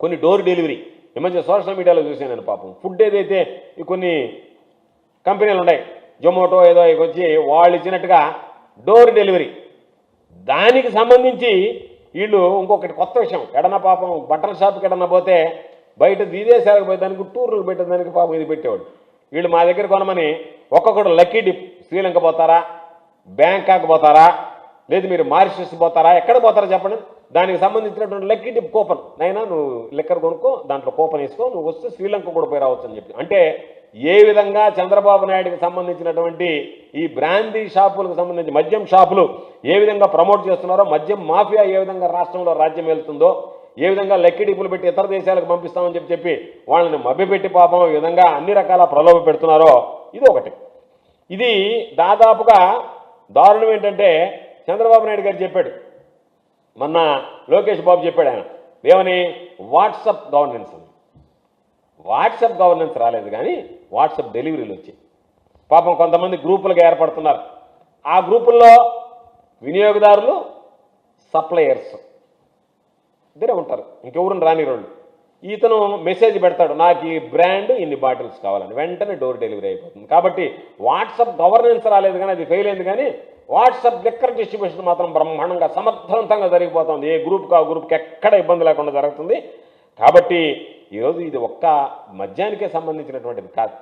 కొన్ని door delivery. ఈ మధ్య సోషల్ మీడియాలో చూశాను నేను పాపం. ఫుడ్ ఏదైతే ఈ కొన్ని కంపెనీలు ఉన్నాయి జొమాటో ఏదో ఇవి వచ్చి వాళ్ళు ఇచ్చినట్టుగా డోర్ డెలివరీ. దానికి సంబంధించి వీళ్ళు ఇంకొకటి కొత్త విషయం. ఎడన పాపం బట్టల షాప్కి ఎడన పోతే బయట విదేశాలకు పోయి దానికి టూర్లు పెట్టేదానికి పాపం ఇది పెట్టేవాడు వీళ్ళు మా దగ్గర కొనమని ఒక్కొక్కడు లక్కీ డిప్ శ్రీలంక పోతారా బ్యాంకాక్ పోతారా లేదు మీరు మారిషస్ పోతారా ఎక్కడ పోతారా చెప్పండి. దానికి సంబంధించినటువంటి లక్కీ డిప్ కూపన్. నైనా నువ్వు లెక్కర్ కొనుక్కో దాంట్లో కూపన్ వేసుకో నువ్వు వస్తే శ్రీలంక కూడా పోయి రావచ్చు అని చెప్పి. అంటే ఏ విధంగా చంద్రబాబు నాయుడుకి సంబంధించినటువంటి ఈ బ్రాందీ షాపులకు సంబంధించి మద్యం షాపులు ఏ విధంగా ప్రమోట్ చేస్తున్నారో మద్యం మాఫియా ఏ విధంగా రాష్ట్రంలో రాజ్యం వెళ్తుందో ఏ విధంగా లెక్కిడిపులు పెట్టి ఇతర దేశాలకు పంపిస్తామని చెప్పి చెప్పి వాళ్ళని మభ్యపెట్టి పాపం ఈ విధంగా అన్ని రకాల ప్రలోభ పెడుతున్నారో ఇది ఒకటి. ఇది దాదాపుగా దారుణం ఏంటంటే చంద్రబాబు నాయుడు గారు చెప్పాడు మొన్న లోకేష్ బాబు చెప్పాడు ఆయన ఏమని? వాట్సప్ గవర్నెన్స్ అని. వాట్సాప్ గవర్నెన్స్ రాలేదు కానీ వాట్సప్ డెలివరీలు వచ్చాయి. పాపం కొంతమంది గ్రూపులుగా ఏర్పడుతున్నారు. ఆ గ్రూపుల్లో వినియోగదారులు సప్లయర్స్. ఇద్దరే ఉంటారు. ఇంకెవరు రాని రోళ్ళు ఇతను మెసేజ్ పెడతాడు నాకు ఈ బ్రాండ్ ఇన్ని బాటిల్స్ కావాలని. వెంటనే డోర్ డెలివరీ అయిపోతుంది. కాబట్టి వాట్సాప్ గవర్నెన్స్ రాలేదు కానీ అది ఫెయిల్ అయింది కానీ వాట్సాప్ దగ్గర డిస్ట్రిబ్యూషన్ మాత్రం బ్రహ్మాండంగా సమర్థవంతంగా జరిగిపోతుంది. ఏ గ్రూప్కి ఆ గ్రూప్కి ఎక్కడ ఇబ్బంది లేకుండా జరుగుతుంది. కాబట్టి ఈరోజు ఇది ఒక్క మద్యానికే సంబంధించినటువంటిది కాదు.